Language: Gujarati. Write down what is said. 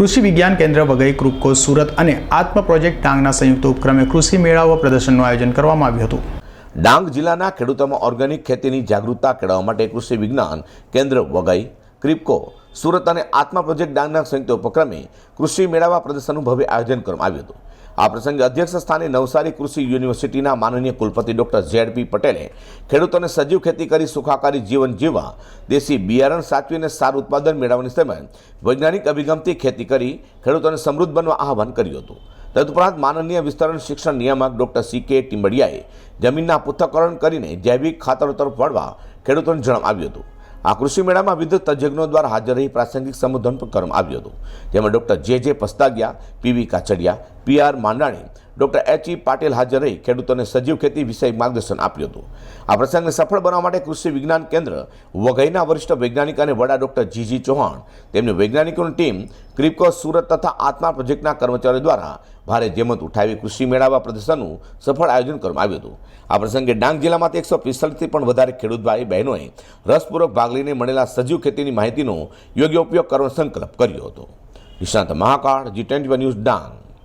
કૃષિ વિજ્ઞાન કેન્દ્ર વગેરે કૃપકો સુરત અને આત્મ પ્રોજેક્ટ ડાંગના સંયુક્ત ઉપક્રમે કૃષિ મેળાઓ પ્રદર્શનનું આયોજન કરવામાં આવ્યું હતું. ડાંગ જિલ્લાના ખેડૂતોમાં ઓર્ગેનિક ખેતીની જાગૃતતા કેળવવા માટે કૃષિ વિજ્ઞાન કેન્દ્ર વગઈ ક્રિપકો સુરત અને આત્મા પ્રોજેક્ટ ડાંગના સંયુક્ત ઉપક્રમે કૃષિ મેળાવા પ્રદર્શનનું ભવ્ય આયોજન કરવામાં આવ્યું હતું. આ પ્રસંગે અધ્યક્ષ સ્થાને નવસારી કૃષિ યુનિવર્સિટીના માનનીય કુલપતિ ડોક્ટર ઝેડ પી પટેલે ખેડૂતોને સજીવ ખેતી કરી સુખાકારી જીવન જીવવા, દેશી બિયારણ સાચવીને સારું ઉત્પાદન મેળવવાની તેમજ વૈજ્ઞાનિક અભિગમથી ખેતી કરી ખેડૂતોને સમૃદ્ધ બનવા આહવાન કર્યું હતું. તદુપરાંત માનનીય વિસ્તરણ શિક્ષણ નિયામક ડોક્ટર સી કે ટીમ્બડિયાએ જમીનના પૃથ્થકરણ કરીને જૈવિક ખાતરો તરફ વળવા ખેડૂતોને જણાવ્યું હતું. આ કૃષિ મેળામાં વિવિધ તજજ્ઞો દ્વારા હાજર રહી પ્રાસંગિક સંબોધન પણ કરવામાં આવ્યું હતું. જેમાં doctor J J Pastagiya P V Kachadiya P R Mandani doctor H E Patil હાજર રહી ખેડૂતોને સજીવ ખેતી વિષય માર્ગદર્શન આપ્યું હતું. આ પ્રસંગને સફળ બનાવવા માટે કૃષિ વિજ્ઞાન કેન્દ્ર, વઘઈના વરિષ્ઠ વૈજ્ઞાનિક અને વડા ડોક્ટર જીજી ચૌહાણ, તેમની વૈજ્ઞાનિકોની ટીમ ક્રિપકો, સુરત તથા આત્મા પ્રોજેક્ટના કર્મચારીઓ દ્વારા ભારે જેમત ઉઠાવી કૃષિ મેળાવા પ્રદર્શનનું સફળ આયોજન કરવામાં આવ્યું હતું. આ પ્રસંગે ડાંગ જિલ્લામાંથી એકસો પિસ્તાલીસથી પણ વધારે ખેડૂત ભાઈ બહેનોએ રસપૂર્વક ભાગ લઈને મળેલા સજીવ ખેતીની માહિતીનો યોગ્ય ઉપયોગ કરવાનો સંકલ્પ કર્યો હતો. નિષ્ણાંત Mahakal, G twenty news Dang.